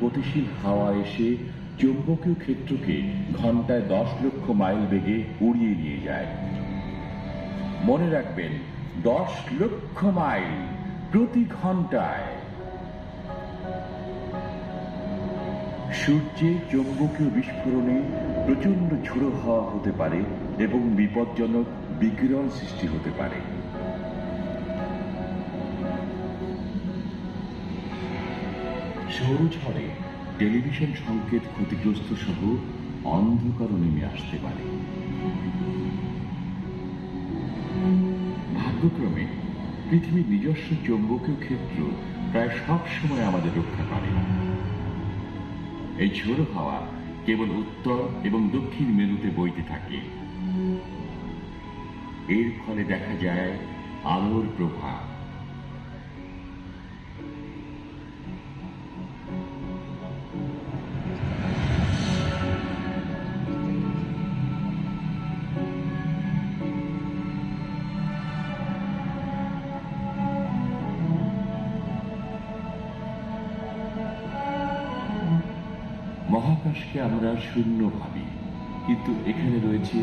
গতিশীল হাওয়া এসে চৌম্বকীয় ক্ষেত্রকে ঘন্টায় দশ লক্ষ মাইল বেগে উড়িয়ে নিয়ে যায়। মনে রাখবেন, দশ লক্ষ মাইল প্রতি ঘন্টায়। সূর্যে চৌম্বকীয় বিস্ফোরণে প্রচণ্ড ঝোড়ো হাওয়া হতে পারে এবং বিপজ্জনক বিকিরণ সৃষ্টি হতে পারে। সৌরঝড়ে টেলিভিশন সংকেত ক্ষতিগ্রস্ত সহ অন্ধকারও নেমে আসতে পারে। ভাগ্যক্রমে পৃথিবীর নিজস্ব চৌম্বকীয় ক্ষেত্র প্রায় সব সময় আমাদের রক্ষা করে না। এই ঝোড়ো হাওয়া কেবল উত্তর এবং দক্ষিণ মেরুতে বইতে থাকে। এর ফলে দেখা যায় আলোর প্রভাব। মহাকাশকে আমরা শূন্য ভাবি। কিন্তু এখানে রয়েছে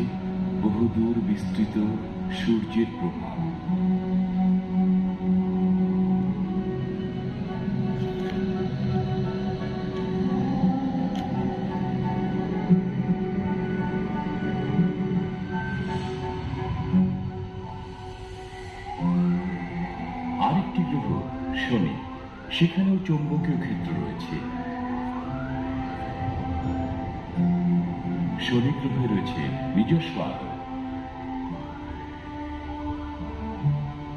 বহুদূর বিস্তৃত সূর্যের প্রভাব। আরেকটি গ্রহ শনি। সেখানেও চৌম্বকীয় ক্ষেত্র রয়েছে। শনি রূপে রয়েছে। নিজস্ব আলো